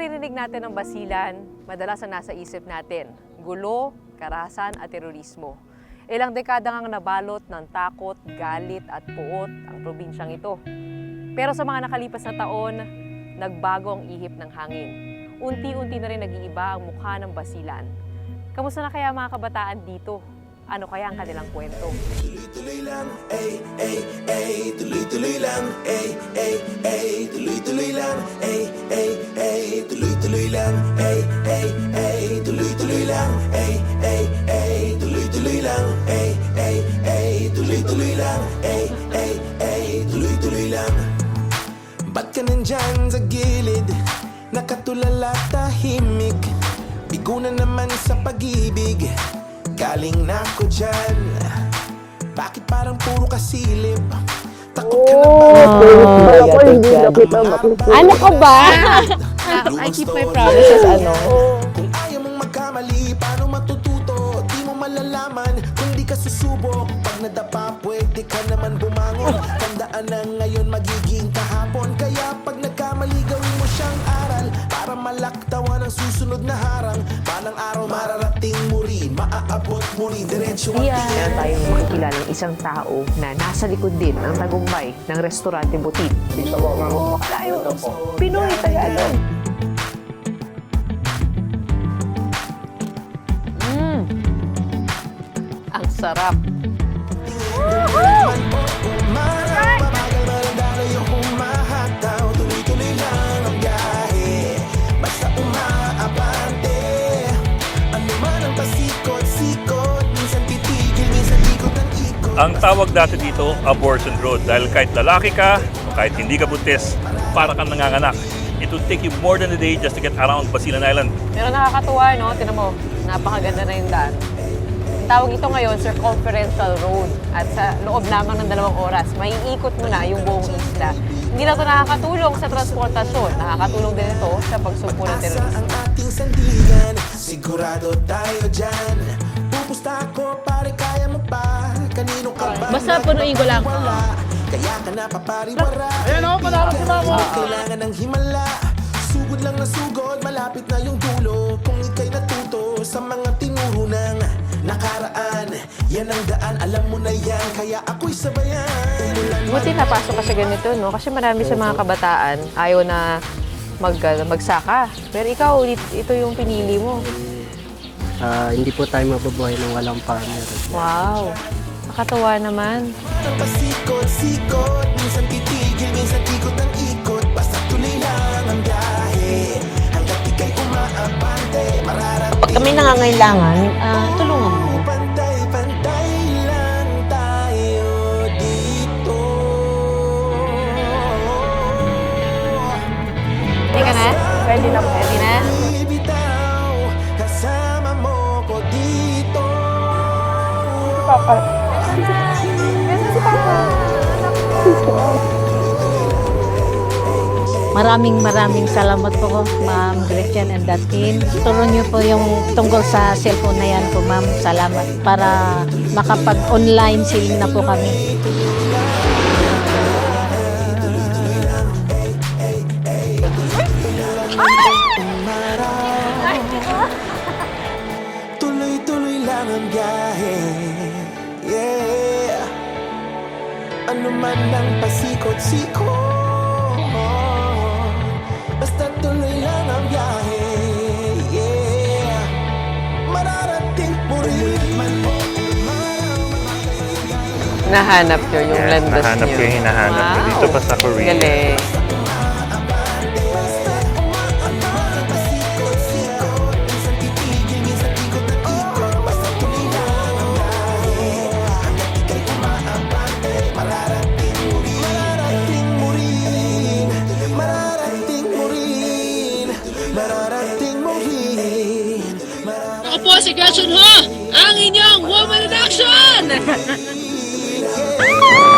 naririnig natin ng basilan, madalas ang nasa isip natin, gulo, karahasan at terorismo. Ilang dekada ngang nabalot ng takot, galit at puot ang probinsyang ito. Pero sa mga nakalipas na taon, nagbago ang ihip ng hangin. Unti-unti na rin nag-iiba ang mukha ng basilan. Kamusta na kaya mga kabataan dito? Ano kaya ang kanilang kwento? Tuloy-tuloy lang, ay, ay, ay Tuloy-tuloy lang, ay, ay, ay lang, ay, ay, ay Tuloy-tuloy lang, ay, ay, ay Tuloy-tuloy lang, ay, ay, ay Tuloy-tuloy lang, ay, ay, ay Tuloy-tuloy lang. Ba't ka nandyan sa gilid? Nakatulala tahimik. Bigo na naman sa pag-ibig. Galing na ako dyan. Bakit parang puro kasilip? Takot ka na ba? Ano ka ba? I keep my promises, ano? Kung ayaw mong magkamali, paano matututo? Di mo malalaman kung di ka susubok Pag nadapa, pwede ka naman bumangon. Tandaan na ngayon magiging kahapon. Kaya pag nagkamali, gawin mo siyang aral. Para malaktawan ang susunod na harang. Balang araw mararating mo rin. Maaabot mo rin, diretsyo ang Meron tayong makikilala ng isang tao na nasa likod din ng tagumpay ng restaurante butik. Oo, kalayo. Pinoy, Tagalog. Ikot Ang tawag dati dito, abortion road. Dahil kahit lalaki ka, o kahit hindi ka buntis, para kang nanganganak. It would take you more than a day just to get around Basilan Island. Pero nakakatuwa, no? Tinan mo, napakaganda na yung daan. Tawag ito ngayon, circumferential road. At sa loob lamang ng dalawang oras, maiikot mo na yung buong isla. Hindi lang ito nakakatulong sa transportasyon. Nakakatulong din ito sa pagsumpo ng terorismo. ang ating sandigan Sigurado tayo dyan Pupusta ako pare kaya mo pa Kanino ka ba Basta punuin ko lang. Wala Kaya ka na papariwara Ayan o, panalo si mama Kailangan ng himala Sugod lang na sugod Malapit na yung dulo Kung ikay natuto Sa mga nakaraan Yan ang daan Alam mo na yan Kaya ako'y sabayan Buti napasok ka sa ganito, no? Kasi marami sa mga kabataan ayaw na mag, magsaka. Pero ikaw, it- ito yung pinili mo. Ah, hindi po tayo mabubuhay ng walang partner. Wow. Nakatawa naman. Ang pasikot-sikot Minsan titigil, minsan ikot ang ikot Basta tuloy lang ang biyahe Hanggat ika'y umaabante Mararating Pag kami nangangailangan, ah, tulungan ka na? Ready na? Kasama mo ko dito Maraming maraming salamat po, Ma'am Gretchen and the team. Turo niyo po yung tungkol sa cellphone na yan po, Ma'am. Salamat. Para makapag-online selling na po kami. Ang biyahe Yeah Ano man ang pasikot-sikot Basta tuloy lang ang biyahe Yeah Mararating mo rin man o Nahanap nyo yung landas nahanap nyo. ko yung hinahanap ko. Dito pa sa Korea. Galing. Opo, si Gretchen ho! Ang inyong woman in action!